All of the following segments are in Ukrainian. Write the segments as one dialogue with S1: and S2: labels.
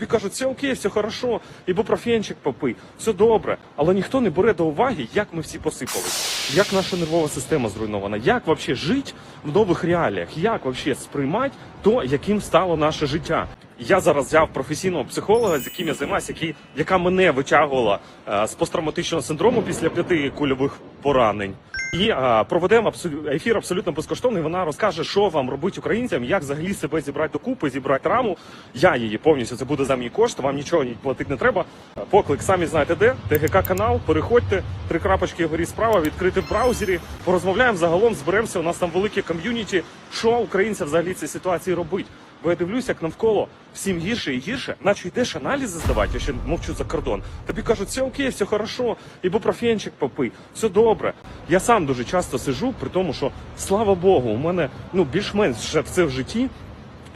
S1: Тобі кажуть, все окей, все хорошо, ібупрофенчик попий, все добре. Але ніхто не бере до уваги, як ми всі посипались, як наша нервова система зруйнована, як взагалі жити в нових реаліях, як взагалі сприймати то, яким стало наше життя. Я зараз взяв професійного психолога, з яким я займаюся, який, яка мене витягувала е, з посттравматичного синдрому після п'яти кульових поранень. І е, проведемо абсолю- ефір абсолютно безкоштовний. Вона розкаже, що вам робити українцям, як взагалі себе зібрати докупи, зібрати раму. Я її повністю це буде за мій кошт. Вам нічого ні платити не треба. Поклик самі знаєте де. ТГК канал. Переходьте, три крапочки вгорі справа, відкрити в браузері. Порозмовляємо загалом, зберемося. У нас там велике ком'юніті. Що українцям взагалі цій ситуації робить? Бо я дивлюсь, як навколо всім гірше і гірше, наче йдеш аналізи здавати, я ще мовчу за кордон. Тобі кажуть, все окей, все хорошо, ібупрофенчик попий, все добре. Я сам дуже часто сижу, при тому, що слава Богу, у мене ну більш-менш ще все в житті.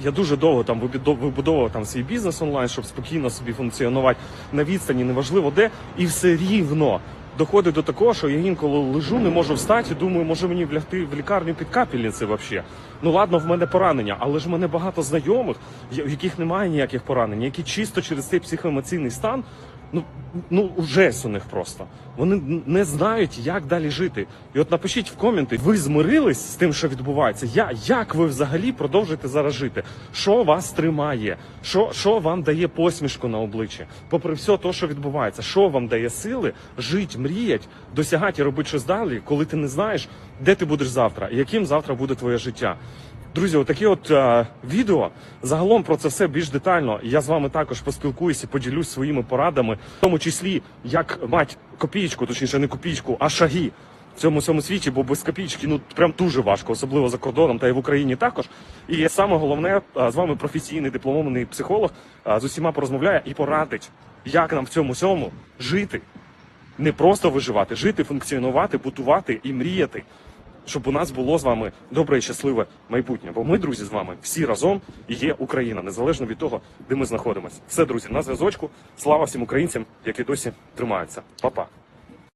S1: Я дуже довго там вибудовував там свій бізнес онлайн, щоб спокійно собі функціонувати на відстані, неважливо де, і все рівно доходить до такого, що я інколи лежу, не можу встати, думаю, може мені влягти в лікарню під капельниці взагалі. Ну ладно, в мене поранення, але ж в мене багато знайомих, в яких немає ніяких поранень, які чисто через цей психоемоційний стан. Ну, ну жесть у них просто. Вони не знають, як далі жити. І от напишіть в коменти, ви змирились з тим, що відбувається. Я, як ви взагалі продовжуєте зараз жити? Що вас тримає? Що, що вам дає посмішку на обличчі? Попри все те, що відбувається, що вам дає сили жити, мріять, досягати і робити щось далі, коли ти не знаєш, де ти будеш завтра, і яким завтра буде твоє життя. Друзі, отакі от е, відео загалом про це все більш детально. Я з вами також поспілкуюся, поділюсь своїми порадами, в тому числі як мати копійку, точніше не копійку, а шаги в цьому всьому світі, бо без копійки ну прям дуже важко, особливо за кордоном та й в Україні також. І саме головне е, з вами професійний дипломований психолог е, з усіма порозмовляє і порадить, як нам в цьому всьому жити, не просто виживати, жити, функціонувати, будувати і мріяти щоб у нас було з вами добре і щасливе майбутнє. Бо ми, друзі, з вами всі разом і є Україна, незалежно від того, де ми знаходимося. Все, друзі, на зв'язочку. Слава всім українцям, які досі тримаються. Па-па.